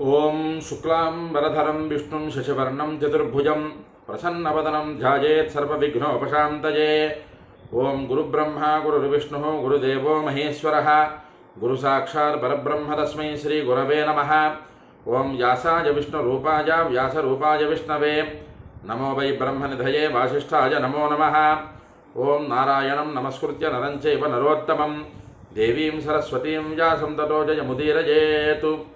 ఓం శుక్లాం వరధరం విష్ణుం శశివర్ణం చతుర్భుజం ప్రసన్నవదనం ధ్యాయేత్ సర్వవిఘ్నోపశాంతయే. ఓం గురుబ్రహ్మ గురుర్విష్ణు గురుదేవో మహేశ్వర. గురు సాక్షాత్ పరబ్రహ్మ తస్మై శ్రీ గురవే నమ. ఓం వ్యాసాయ విష్ణురూపాయ వ్యాసరూపాయ విష్ణవే. నమో వై బ్రహ్మనిధయే వాసిష్ఠాయ నమో నమ. ఓం నారాయణం నమస్కృత్య నరం చైవ నరోత్తమం. దేవీం సరస్వతీం వ్యాసం తతో జయముదీరయేతు.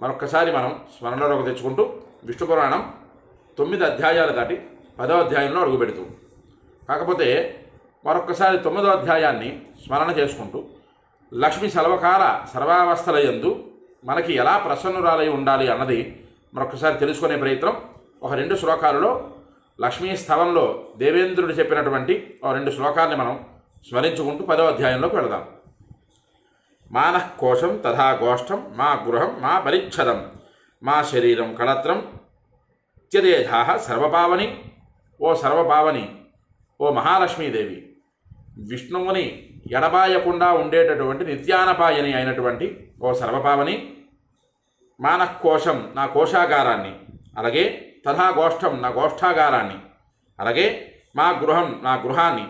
మరొక్కసారి మనం స్మరణలోకి తెచ్చుకుంటూ విష్ణు పురాణం తొమ్మిది అధ్యాయాలు దాటి పదో అధ్యాయంలో అడుగుపెడుతూ కాకపోతే మరొక్కసారి తొమ్మిదో అధ్యాయాన్ని స్మరణ చేసుకుంటూ లక్ష్మి సర్వకాల సర్వావస్థలయందు మనకి ఎలా ప్రసన్నురాలై ఉండాలి అన్నది మరొకసారి తెలుసుకునే ప్రయత్నం. ఒక రెండు శ్లోకాలలో లక్ష్మీ స్థలంలో దేవేంద్రుడు చెప్పినటువంటి ఒక రెండు శ్లోకాల్ని మనం స్మరించుకుంటూ పదో అధ్యాయంలోకి వెళదాం. మానఃకోశం తథా గోష్ఠం మా గృహం మా పరిచ్ఛదం మా శరీరం కళత్రం త్యదేధా సర్వపావని ఓ సర్వపావని ఓ మహాలక్ష్మీదేవి. విష్ణువుని ఎడబాయకుండా ఉండేటటువంటి నిత్యానపాయని అయినటువంటి ఓ సర్వపావని మానఃకోశం నా కోశాగారాన్ని అలాగే తథా గోష్ఠం నా గోష్ఠాగారాన్ని అలాగే మా గృహం నా గృహాన్ని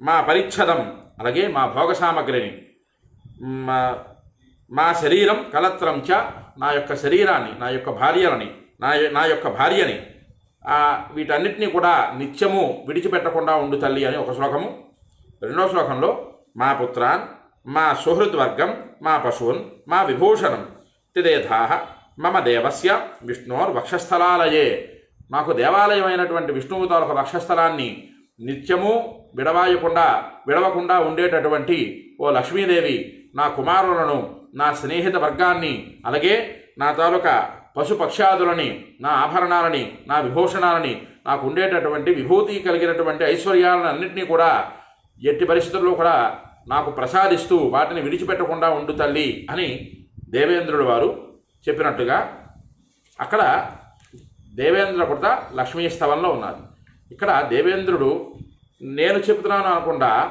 మా పరిచ్ఛదం అలాగే మా భోగ సామగ్రిని మా మా శరీరం కలత్రం చ నా యొక్క శరీరాన్ని నా యొక్క భార్యలని నా నా యొక్క భార్యని వీటన్నిటినీ కూడా నిత్యము విడిచిపెట్టకుండా ఉండు తల్లి అని ఒక శ్లోకము. రెండో శ్లోకంలో మా పుత్రాన్ మా సుహృద్వర్గం మా పశువున్ మా విభూషణం తిదేధా మమ దేవస్య విష్ణోర్ వక్షస్థలాలయే. నాకు దేవాలయమైనటువంటి విష్ణువు తాలూక వక్షస్థలాన్ని నిత్యము విడవాయకుండా విడవకుండా ఉండేటటువంటి ఓ లక్ష్మీదేవి నా కుమారులను నా స్నేహిత వర్గాన్ని అలాగే నా తాలూకా పశుపక్షాదులని నా ఆభరణాలని నా విభూషణాలని నాకు ఉండేటటువంటి విభూతి కలిగినటువంటి ఐశ్వర్యాలను అన్నింటినీ కూడా ఎట్టి పరిస్థితుల్లో కూడా నాకు ప్రసాదిస్తూ వాటిని విడిచిపెట్టకుండా ఉండు తల్లి అని దేవేంద్రుడు వారు చెప్పినట్టుగా అక్కడ దేవేంద్ర కృత లక్ష్మీ స్థవంలో ఉన్నారు. ఇక్కడ దేవేంద్రుడు నేను చెప్తున్నాను అనకుండా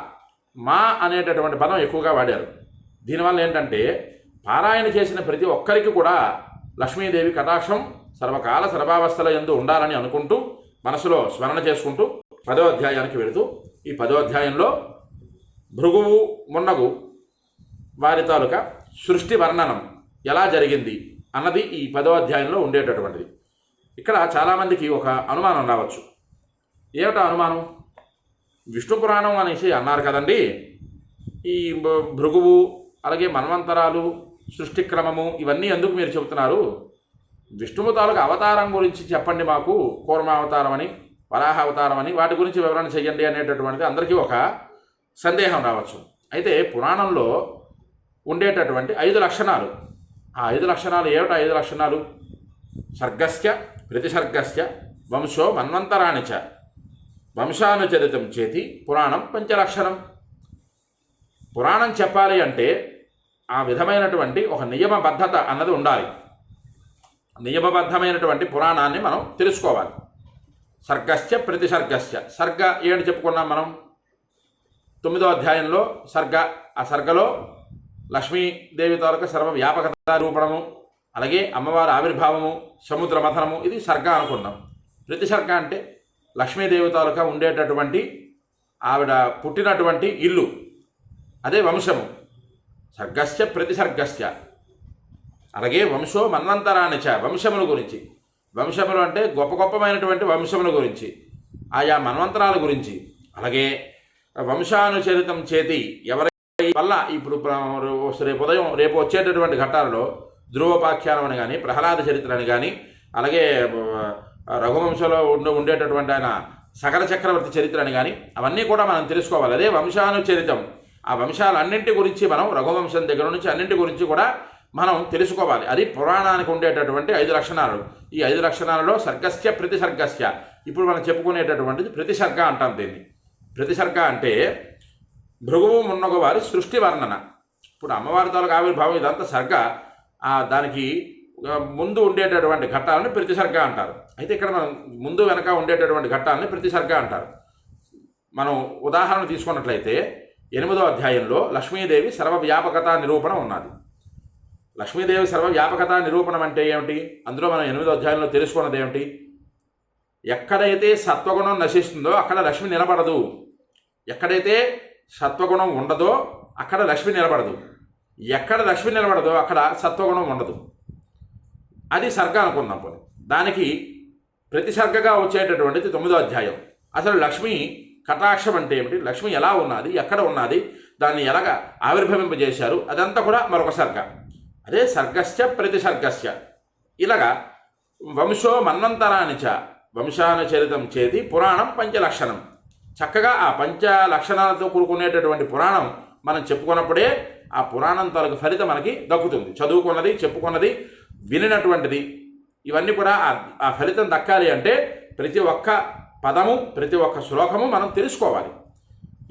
మా అనేటటువంటి పదం ఎక్కువగా వాడారు. దీనివల్ల ఏంటంటే పారాయణ చేసిన ప్రతి ఒక్కరికి కూడా లక్ష్మీదేవి కటాక్షం సర్వకాల సర్వావస్థల ఎందు ఉండాలని అనుకుంటూ మనసులో స్మరణ చేసుకుంటూ పదో అధ్యాయానికి వెళుతూ ఈ పదో అధ్యాయంలో భృగువు మున్నగు వారి తాలూకా సృష్టి వర్ణనం ఎలా జరిగింది అన్నది ఈ పదో అధ్యాయంలో ఉండేటటువంటిది. ఇక్కడ చాలామందికి ఒక అనుమానం రావచ్చు. ఏమిటా అనుమానం? విష్ణు పురాణం అనేసి అన్నారు కదండి. ఈ భృగువు అలాగే మన్వంతరాలు సృష్టి క్రమము ఇవన్నీ ఎందుకు మీరు చెబుతున్నారు? విష్ణువు తాలూకు అవతారం గురించి చెప్పండి మాకు కూర్మావతారం అని వరాహ అవతారం అని వాటి గురించి వివరణ చేయండి అనేటటువంటిది అందరికీ ఒక సందేహం రావచ్చు. అయితే పురాణంలో ఉండేటటువంటి ఐదు లక్షణాలు. ఆ ఐదు లక్షణాలు ఏమిటి? ఐదు లక్షణాలు సర్గస్య ప్రతిసర్గస్య వంశో మన్వంతరాణిచ చ. వంశానుచరితం చేతి పురాణం పంచలక్షణం. పురాణం చెప్పాలి అంటే ఆ విధమైనటువంటి ఒక నియమబద్ధత అన్నది ఉండాలి. నియమబద్ధమైనటువంటి పురాణాన్ని మనం తెలుసుకోవాలి. సర్గస్య ప్రతిసర్గస్య. సర్గ ఏంటి చెప్పుకున్నాం మనం? తొమ్మిదో అధ్యాయంలో సర్గ ఆ సర్గలో లక్ష్మీదేవి తాలూకా సర్వ వ్యాపకత రూపణము అలాగే అమ్మవారి ఆవిర్భావము సముద్ర మథనము ఇది సర్గ అనుకున్నాం ప్రతి సర్గ అంటే లక్ష్మీదేవి తాలూకా ఉండేటటువంటి ఆవిడ పుట్టినటువంటి ఇల్లు అదే వంశము. సర్గస్య ప్రతిసర్గస్య. అలాగే వంశో మన్వంతరాన్ని చ వంశముల గురించి. వంశములు అంటే గొప్ప గొప్పమైనటువంటి వంశముల గురించి ఆయా మన్వంతరాల గురించి. అలాగే వంశానుచరితం చేతి ఎవరి వల్ల ఇప్పుడు రేపు ఉదయం రేపు వచ్చేటటువంటి ఘట్టాలలో ధ్రువోపాఖ్యానం అని కానీ ప్రహ్లాద చరిత్ర అని కానీ అలాగే రఘువంశంలో ఉండే ఉండేటటువంటి ఆయన సకల చక్రవర్తి చరిత్ర అని కానీ అవన్నీ కూడా మనం తెలుసుకోవాలి. అదే వంశానుచరితం. ఆ వంశాలన్నింటి గురించి మనం రఘువంశం దగ్గర నుంచి అన్నింటి గురించి కూడా మనం తెలుసుకోవాలి. అది పురాణానికి ఉండేటటువంటి ఐదు లక్షణాలు. ఈ ఐదు లక్షణాలలో సర్గస్య ప్రతిసర్గస్య. ఇప్పుడు మనం చెప్పుకునేటటువంటిది ప్రతిసర్గ అంటాం దీన్ని. ప్రతిసర్గ అంటే భృగువు మున్నగు వారి సృష్టి వర్ణన. ఇప్పుడు అమ్మవారి తాలూకు ఆవిర్భావం ఇదంతా సర్గ. దానికి ముందు ఉండేటటువంటి ఘట్టాలని ప్రతిసర్గ అంటారు. అయితే ఇక్కడ మనం ముందు వెనక ఉండేటటువంటి ఘట్టాలని ప్రతిసర్గ అంటారు. మనం ఉదాహరణ తీసుకున్నట్లయితే ఎనిమిదో అధ్యాయంలో లక్ష్మీదేవి సర్వవ్యాపకత నిరూపణ ఉన్నది. లక్ష్మీదేవి సర్వవ్యాపకత నిరూపణం అంటే ఏమిటి? అందులో మనం ఎనిమిదో అధ్యాయంలో తెలుసుకున్నది ఏమిటి? ఎక్కడైతే సత్వగుణం నశిస్తుందో అక్కడ లక్ష్మి నిలబడదు. ఎక్కడైతే సత్వగుణం ఉండదో అక్కడ లక్ష్మి నిలబడదు. ఎక్కడ లక్ష్మి నిలబడదో అక్కడ సత్వగుణం ఉండదు. అది సర్గ అనుకుందాం పోనీ. దానికి ప్రతిసర్గగా వచ్చేటటువంటిది తొమ్మిదో అధ్యాయం. అసలు లక్ష్మి కటాక్షం అంటే ఏమిటి? లక్ష్మి ఎలా ఉన్నది? ఎక్కడ ఉన్నది? దాన్ని ఎలాగ ఆవిర్భవింపజేశారు? అదంతా కూడా మరొక సర్గ. అదే సర్గస్య ప్రతిసర్గస్య ఇలాగా వంశో మన్వంతరాని చ వంశానుచరితం చేతి పురాణం పంచలక్షణం. చక్కగా ఆ పంచ లక్షణాలతో కూడుకునేటటువంటి పురాణం మనం చెప్పుకున్నప్పుడే ఆ పురాణం తాలూకు ఫలితం మనకి దక్కుతుంది. చదువుకున్నది చెప్పుకున్నది వినినటువంటిది. ఇవన్నీ కూడా ఆ ఫలితం దక్కాలి అంటే ప్రతి ఒక్క పదము ప్రతి ఒక్క శ్లోకము మనం తెలుసుకోవాలి.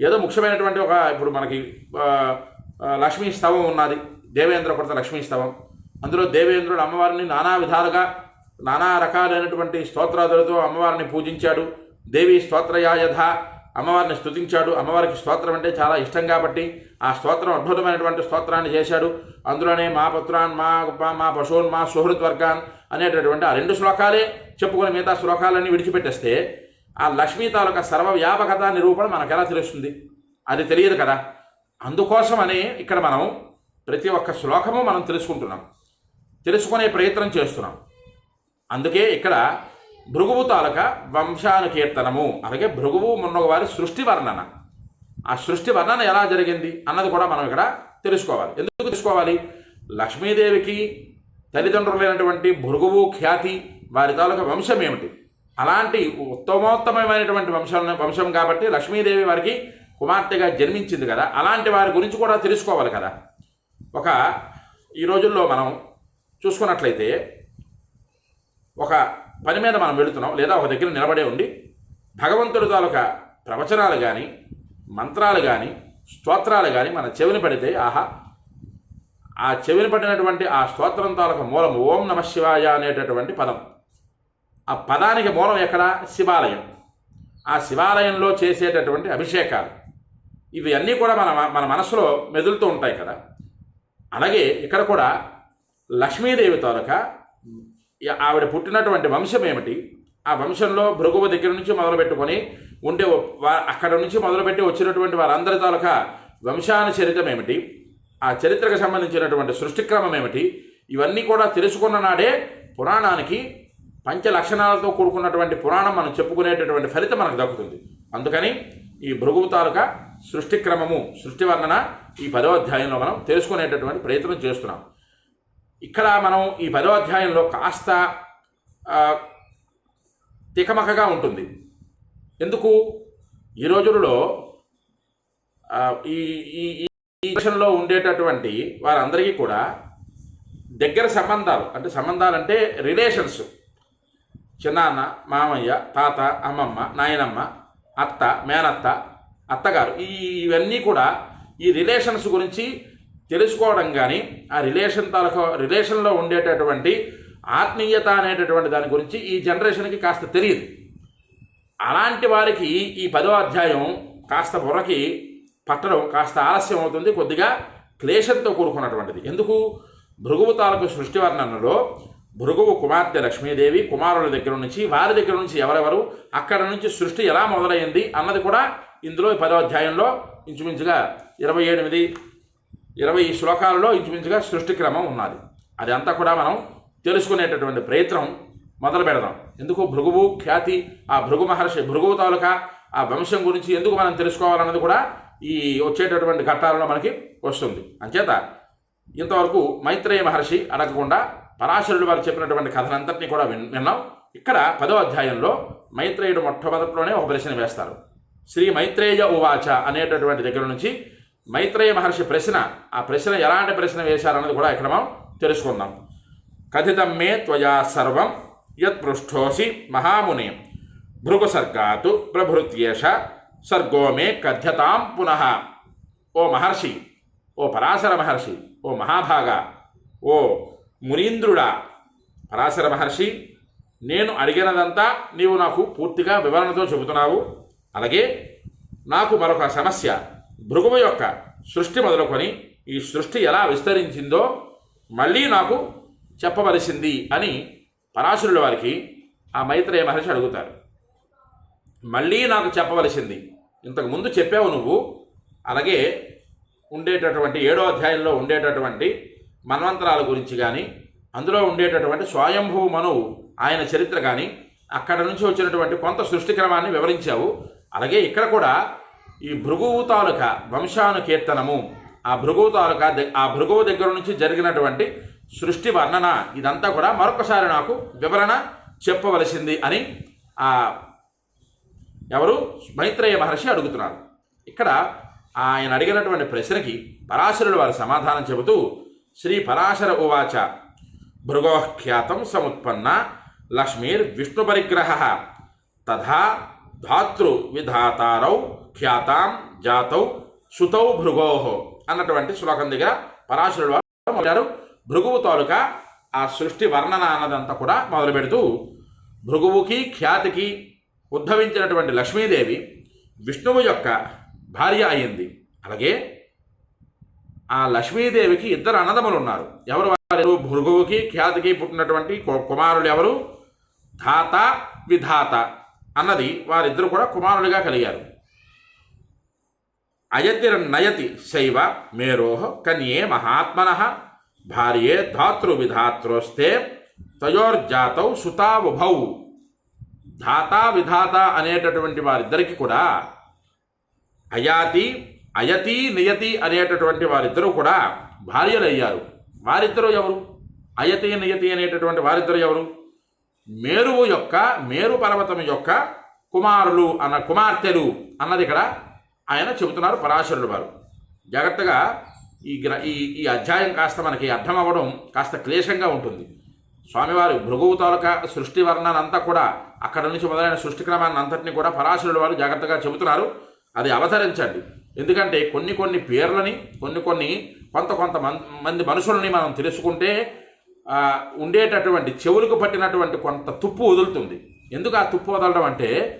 ఏదో ముఖ్యమైనటువంటి ఒక ఇప్పుడు మనకి లక్ష్మీ స్తవం ఉన్నది దేవేంద్ర కృత లక్ష్మీ స్తవం. అందులో దేవేంద్రుడు అమ్మవారిని నానా విధాలుగా నానా రకాలైనటువంటి స్తోత్రాదులతో అమ్మవారిని పూజించాడు. దేవి స్తోత్రయాయధ అమ్మవారిని స్తుతించాడు. అమ్మవారికి స్తోత్రం అంటే చాలా ఇష్టం కాబట్టి ఆ స్తోత్రం అద్భుతమైనటువంటి స్తోత్రాన్ని చేశాడు. అందులోనే మా పుత్రాన్ మా మా- పశువున్ మా సుహృద్వర్గాన్ అనేటటువంటి ఆ రెండు శ్లోకాలే చెప్పుకొని మిగతా శ్లోకాలన్నీ విడిచిపెట్టేస్తే ఆ లక్ష్మీ తాలూకా సర్వవ్యాపకత నిరూపణ మనకు ఎలా తెలుస్తుంది? అది తెలియదు కదా. అందుకోసమని ఇక్కడ మనం ప్రతి ఒక్క శ్లోకము మనం తెలుసుకుంటున్నాం. తెలుసుకునే ప్రయత్నం చేస్తున్నాం. అందుకే ఇక్కడ భృగువు తాలూక వంశానుకీర్తనము అలాగే భృగువు మున్నగవారి సృష్టి వర్ణన. ఆ సృష్టి వర్ణన ఎలా జరిగింది అన్నది కూడా మనం ఇక్కడ తెలుసుకోవాలి. ఎందుకు తెలుసుకోవాలి? లక్ష్మీదేవికి తల్లిదండ్రులైనటువంటి భృగువు ఖ్యాతి వారి తాలూకా వంశం ఏమిటి? అలాంటి ఉత్తమోత్తమైనటువంటి వంశం వంశం కాబట్టి లక్ష్మీదేవి వారికి కుమార్తెగా జన్మించింది కదా. అలాంటి వారి గురించి కూడా తెలుసుకోవాలి కదా. ఒక ఈ రోజుల్లో మనం చూసుకున్నట్లయితే ఒక పని మీద మనం వెళుతున్నాం లేదా ఒక దగ్గర నిలబడే ఉండి భగవంతుడి తాలూకా ప్రవచనాలు కానీ మంత్రాలు కానీ స్తోత్రాలు కానీ మన చెవిని పడితే ఆహా ఆ చెవిని పడినటువంటి ఆ స్తోత్రం తాలూకా మూలం ఓం నమ శివాయ అనేటటువంటి పదం. ఆ పదానికి మూలం ఎక్కడ? శివాలయం. ఆ శివాలయంలో చేసేటటువంటి అభిషేకాలు. ఇవి అన్నీ కూడా మన మన మనసులో మెదులుతూ ఉంటాయి కదా. అలాగే ఇక్కడ కూడా లక్ష్మీదేవి తాలూకా ఆవిడ పుట్టినటువంటి వంశం ఏమిటి? ఆ వంశంలో భృగువ దగ్గర నుంచి మొదలుపెట్టుకొని ఉండే అక్కడ నుంచి మొదలుపెట్టి వచ్చినటువంటి వారందరి తాలూకా వంశానుచరితం ఏమిటి? ఆ చరిత్రకు సంబంధించినటువంటి సృష్టిక్రమం ఏమిటి? ఇవన్నీ కూడా తెలుసుకున్న నాడే పురాణానికి పంచ లక్షణాలతో కూడుకున్నటువంటి పురాణం మనం చెప్పుకునేటటువంటి ఫలితం మనకు దక్కుతుంది. అందుకని ఈ భృగువు తాలూకా సృష్టిక్రమము సృష్టి వర్ణన ఈ పదో అధ్యాయంలో మనం తెలుసుకునేటటువంటి ప్రయత్నం చేస్తున్నాం. ఇక్కడ మనం ఈ పదో అధ్యాయంలో కాస్త తికమకగా ఉంటుంది. ఎందుకు? ఈ రోజుల్లో ఈ ఈ ఈ ఈ దేశంలో ఉండేటటువంటి వారందరికీ కూడా దగ్గర సంబంధాలు అంటే సంబంధాలు అంటే రిలేషన్స్ చిన్నాన్న మామయ్య తాత అమ్మమ్మ నాయనమ్మ అత్త మేనత్త అత్తగారు ఈ ఇవన్నీ కూడా ఈ రిలేషన్స్ గురించి తెలుసుకోవడం కానీ ఆ రిలేషన్ తాలూకా రిలేషన్లో ఉండేటటువంటి ఆత్మీయత అనేటటువంటి దాని గురించి ఈ జనరేషన్కి కాస్త తెలియదు. అలాంటి వారికి ఈ పదో అధ్యాయం కాస్త బుర్రకి పట్టడం కాస్త ఆలస్యం అవుతుంది కొద్దిగా క్లేశంతో కూడుకున్నటువంటిది. ఎందుకు? భృగువు తాలూకు సృష్టి వర్ణనలో భృగువు కుమార్తె లక్ష్మీదేవి కుమారుల దగ్గర నుంచి వారి దగ్గర నుంచి ఎవరెవరు అక్కడ నుంచి సృష్టి ఎలా మొదలైంది అన్నది కూడా ఇందులో పదో అధ్యాయంలో ఇంచుమించుగా ఇరవై ఎనిమిది ఇరవై శ్లోకాలలో ఇంచుమించుగా సృష్టి క్రమం ఉన్నది. అది అంతా కూడా మనం తెలుసుకునేటటువంటి ప్రయత్నం మొదలు పెడదాం. ఎందుకు భృగువు ఖ్యాతి ఆ భృగు మహర్షి భృగువు తాలూకా ఆ వంశం గురించి ఎందుకు మనం తెలుసుకోవాలన్నది కూడా ఈ వచ్చేటటువంటి ఘట్టాలలో మనకి వస్తుంది. అంచేత ఇంతవరకు మైత్రేయ మహర్షి అడగకుండా పరాశరుడు వారు చెప్పినటువంటి కథనంతటినీ కూడా విన్నాం. ఇక్కడ పదో అధ్యాయంలో మైత్రేయుడు మొట్టమొదట్లోనే ఒక ప్రశ్న వేస్తారు. శ్రీ మైత్రేయ ఉవాచ అనేటటువంటి దగ్గర నుంచి మైత్రేయ మహర్షి ప్రశ్న ఆ ప్రశ్న ఎలాంటి ప్రశ్న వేశారన్నది కూడా ఇక్కడ మనం తెలుసుకుందాం. కథితం మే త్వయా సర్వం యత్ పృష్ఠోసి మహాముని భృగుసర్గాతు ప్రభృత్యేష సర్గో మే కథ్యతాం పునః. ఓ మహర్షి ఓ పరాశర మహర్షి ఓ మహాభాగ ఓ మునీంద్రుడా? పరాశర మహర్షి నేను అడిగినదంతా నీవు నాకు పూర్తిగా వివరణతో చెబుతున్నావు. అలాగే నాకు మరొక సమస్య. భృగువు యొక్క సృష్టి మొదలుకొని ఈ సృష్టి ఎలా విస్తరించిందో మళ్ళీ నాకు చెప్పవలసింది అని పరాశరుల వారికి ఆ మైత్రేయ మహర్షి అడుగుతారు. మళ్ళీ నాకు చెప్పవలసింది. ఇంతకుముందు చెప్పావు నువ్వు. అలాగే ఉండేటటువంటి ఏడో అధ్యాయంలో ఉండేటటువంటి మన్వంతరాల గురించి కానీ అందులో ఉండేటటువంటి స్వయంభూ మనువు ఆయన చరిత్ర కానీ అక్కడ నుంచి వచ్చినటువంటి కొంత సృష్టి క్రమాన్ని వివరించావు. అలాగే ఇక్కడ కూడా ఈ భృగువు తాలూక వంశానుకీర్తనము ఆ భృగువు తాలూకా ఆ భృగువు దగ్గర నుంచి జరిగినటువంటి సృష్టి వర్ణన ఇదంతా కూడా మరొకసారి నాకు వివరణ చెప్పవలసింది అని ఆ ఎవరు? మైత్రేయ మహర్షి అడుగుతున్నారు. ఇక్కడ ఆయన అడిగినటువంటి ప్రశ్నకి పరాశరుడు వారి సమాధానం చెబుతూ శ్రీ పరాశర ఉవాచ. భృగోఖ్యాతం సముత్పన్న. లక్ష్మీర్ విష్ణు పరిగ్రహ. తథా ధాతృ విధాతారౌ ఖ్యాతాం జాతౌ సుతౌ భృగోహ అన్నటువంటి శ్లోకం దగ్గర పరాశరుడు వారు భృగువు తాలూకా ఆ సృష్టి వర్ణన అన్నదంతా కూడా మొదలు పెడుతూ భృగువుకి ఖ్యాతికి ఉద్భవించినటువంటి లక్ష్మీదేవి విష్ణువు యొక్క భార్య అయింది. అలాగే ఆ లక్ష్మీదేవికి ఇద్దరు అన్నదములు ఉన్నారు ఎవరు వారు? భృగువుకి ఖ్యాతికి పుట్టినటువంటి కు- కుమారులు ఎవరు? ధాత విధాత అన్నది వారిద్దరు కూడా కుమారులుగా కలిగారు. అయతిర నయతి శైవ మేరోహ కన్యే మహాత్మన భార్యే ధాతృ విధాత్రోస్తే తయోర్జాతౌ సుతావుభౌ. ధాత విధాత అనేటటువంటి వారిద్దరికి కూడా అయాతి అయతి నియతి అనేటటువంటి వారిద్దరూ కూడా భార్యలయ్యారు. వారిద్దరూ ఎవరు? అయతి నియతి అనేటటువంటి వారిద్దరు ఎవరు? మేరువు యొక్క మేరు పర్వతం యొక్క కుమారులు అన్న కుమార్తెలు అన్నది ఇక్కడ ఆయన చెబుతున్నారు పరాశరుడు వారు. జాగ్రత్తగా ఈ గ్ర ఈ ఈ అధ్యాయం కాస్త మనకి అర్థం అవ్వడం కాస్త క్లేశంగా ఉంటుంది. స్వామివారు భృగువు తాలూకా సృష్టి వర్ణన అంతా కూడా అక్కడ నుంచి మొదలైన సృష్టి క్రమాన్ని అంతటిని కూడా పరాశరుడు వారు జాగ్రత్తగా చెబుతున్నారు. అది అవతరించండి. ఎందుకంటే కొన్ని కొన్ని పేర్లని కొన్ని కొన్ని కొంత కొంత మం- మంది మనుషులని మనం తెలుసుకుంటే ఉండేటటువంటి చెవులకు పట్టినటువంటి కొంత తుప్పు వదులుతుంది. ఎందుకు ఆ తుప్పు వదలడం అంటే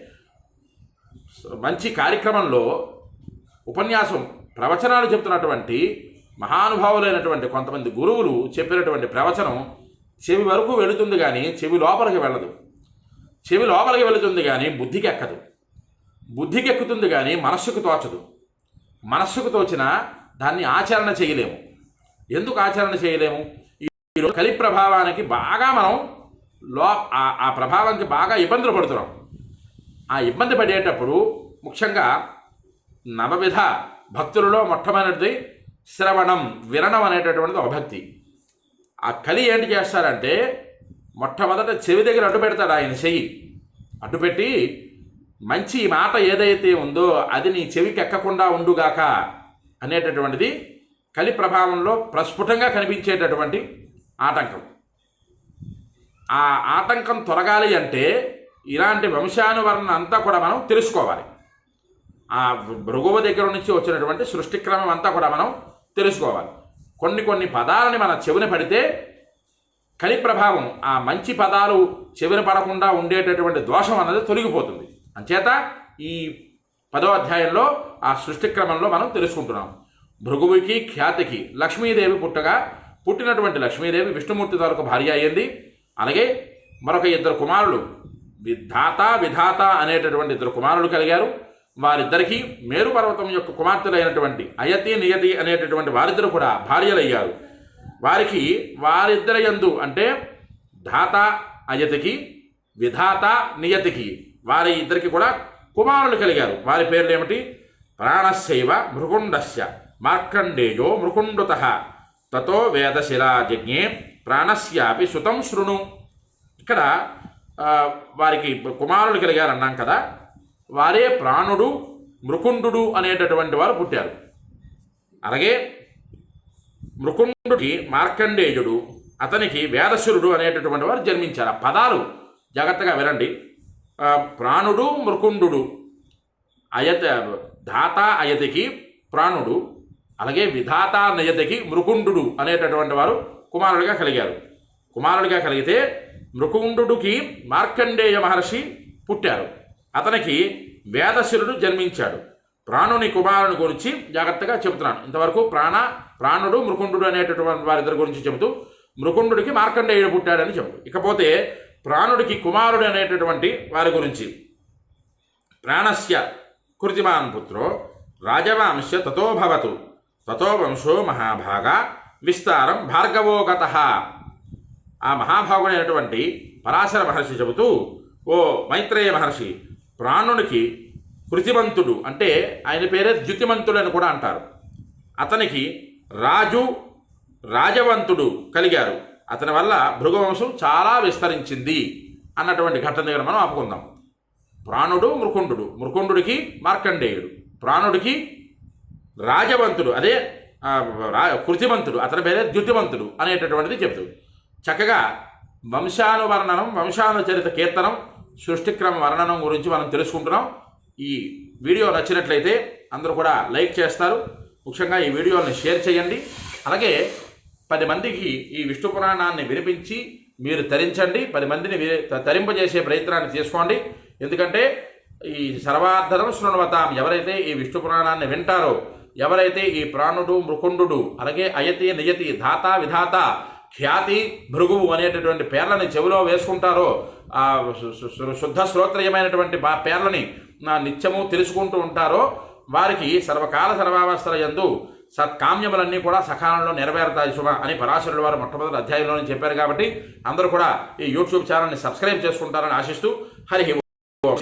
మంచి కార్యక్రమంలో ఉపన్యాసం ప్రవచనాలు చెప్తున్నటువంటి మహానుభావులైనటువంటి కొంతమంది గురువులు చెప్పినటువంటి ప్రవచనం చెవి వరకు వెళుతుంది కానీ చెవి లోపలికి వెళ్ళదు. చెవి లోపలికి వెళుతుంది కానీ బుద్ధికి ఎక్కదు బుద్ధికి ఎక్కుతుంది కానీ మనస్సుకు తోచదు. మనస్సుకు తోచిన దాన్ని ఆచరణ చేయలేము. ఎందుకు ఆచరణ చేయలేము? ఈరోజు కలి ప్రభావానికి బాగా మనం లో ఆ- ప్రభావానికి బాగా ఇబ్బందులు పడుతున్నాం. ఆ ఇబ్బంది పడేటప్పుడు ముఖ్యంగా నవవిధ భక్తులలో మొట్టమొదటిది శ్రవణం వినడం అనేటటువంటిది ఒక భక్తి. ఆ కలి ఏంటి చేస్తారంటే మొట్టమొదట చెవి దగ్గర అడ్డు పెడతాడు ఆయన చెయ్యి. అడ్డుపెట్టి మంచి మాట ఏదైతే ఉందో అది నీ చెవికి ఎక్కకుండా ఉండుగాక అనేటటువంటిది కలి ప్రభావంలో ప్రస్ఫుటంగా కనిపించేటటువంటి ఆటంకం. ఆ ఆటంకం తొలగాలి అంటే ఇలాంటి వంశానువరణ అంతా కూడా మనం తెలుసుకోవాలి. ఆ భృగువ దగ్గర నుంచి వచ్చినటువంటి సృష్టి క్రమం అంతా కూడా మనం తెలుసుకోవాలి. కొన్ని కొన్ని పదాలని మన చెవిన పడితే కలి ప్రభావం ఆ మంచి పదాలు చెవిన పడకుండా ఉండేటటువంటి దోషం అన్నది తొలగిపోతుంది. అంచేత ఈ పదో అధ్యాయంలో ఆ సృష్టి క్రమంలో మనం తెలుసుకుంటున్నాం. భృగువుకి ఖ్యాతికి లక్ష్మీదేవి పుట్టగా పుట్టినటువంటి లక్ష్మీదేవి విష్ణుమూర్తి తాలూకు భార్య అయ్యింది. అలాగే మరొక ఇద్దరు కుమారులు విధాత విధాత అనేటటువంటి ఇద్దరు కుమారులు కలిగారు. వారిద్దరికీ మేరుపర్వతం యొక్క కుమార్తెలైనటువంటి అయతి నియతి అనేటటువంటి వారిద్దరు కూడా భార్యలయ్యారు. వారికి వారిద్దరి యందు అంటే ధాత అయతికి విధాత నియతికి వారి ఇద్దరికి కూడా కుమారులు కలిగారు. వారి పేర్లు ఏమిటి? ప్రాణశైవ మృకుండస్య మార్కండేయో మృకుండుత తతో వేదశిరాజజ్ఞే ప్రాణస్యాపి సుతం శృణు. ఇక్కడ వారికి కుమారులు కలిగారు అన్నాం కదా వారే ప్రాణుడు మృకుండు అనేటటువంటి వారు పుట్టారు. అలాగే మృకుండుకి మార్కండేయుడు అతనికి వేదశురుడు అనేటటువంటి వారు జన్మించారు. ఆ పదాలు జాగ్రత్తగా వినండి. ప్రాణుడు మృకుండు. అయత ధాత అయతికి ప్రాణుడు. అలాగే విధాత నయతికి మృకుండు అనేటటువంటి వారు కుమారుడిగా కలిగారు. కుమారుడిగా కలిగితే మృకుండుకి మార్కండేయ మహర్షి పుట్టారు. అతనికి వేదశిరుడు జన్మించాడు. ప్రాణుని కుమారుని గురించి జాగ్రత్తగా చెబుతున్నాను. ఇంతవరకు ప్రాణ ప్రాణుడు మృకుండు అనేటటువంటి వారిద్దరి గురించి చెబుతూ మృకుండుడికి మార్కండేయుడు పుట్టాడని చెబుతూ. ఇకపోతే ప్రాణుడికి కుమారుడు అనేటటువంటి వారి గురించి. ప్రాణస్య కృతిమాన్ పుత్రో రాజవాంశ తతో భవతు. తతో వంశో మహాభాగ విస్తారం భార్గవోగత ఆ మహాభాగుడైనటువంటి పరాశర మహర్షి చెబుతూ ఓ మైత్రేయ మహర్షి ప్రాణునికి కృతిమంతుడు అంటే ఆయన పేరే ద్యుతిమంతుడు అని కూడా అంటారు. అతనికి రాజు రాజవంతుడు కలిగారు. అతని వల్ల భృగవంశం చాలా విస్తరించింది అన్నటువంటి ఘటన దగ్గర మనం ఆపుకుందాం. ప్రాణుడు మృకుండు మృకుండుడికి మార్కండేయుడు ప్రాణుడికి రాజవంతుడు అదే కృతివంతుడు రా అతని పేరే ద్యుతివంతుడు అనేటటువంటిది చెబుతూ చక్కగా వంశానువర్ణనం వంశానుచరిత కీర్తనం సృష్టిక్రమ వర్ణనం గురించి మనం తెలుసుకుంటున్నాం. ఈ వీడియో నచ్చినట్లయితే అందరూ కూడా లైక్ చేస్తారు. ముఖ్యంగా ఈ వీడియోని షేర్ చేయండి. అలాగే పది మందికి ఈ విష్ణు పురాణాన్ని వినిపించి మీరు తరించండి పది మందిని తరింపజేసే ప్రయత్నాన్ని చేసుకోండి. ఎందుకంటే ఈ సర్వార్థరం శృణవతాం. ఎవరైతే ఈ విష్ణు పురాణాన్ని వింటారో ఎవరైతే ఈ ప్రాణుడు మృకుండు అలాగే అయతి నియతి ధాత విధాత ఖ్యాతి భృగువు అనేటటువంటి పేర్లని చెవిలో వేసుకుంటారో ఆ శుద్ధ శ్రోత్రయమైనటువంటి బా పేర్లని నా నిత్యము తెలుసుకుంటూ ఉంటారో వారికి సర్వకాల సర్వావస్థల యందు సత్కామ్యములన్నీ కూడా సకాలంలో నెరవేరుతాయి శుభ అని పరాశరుల వారు మొట్టమొదటి అధ్యాయంలోనే చెప్పారు కాబట్టి అందరూ కూడా ఈ యూట్యూబ్ ఛానల్ని సబ్స్క్రైబ్ చేసుకుంటారని ఆశిస్తూ హరి ఓం.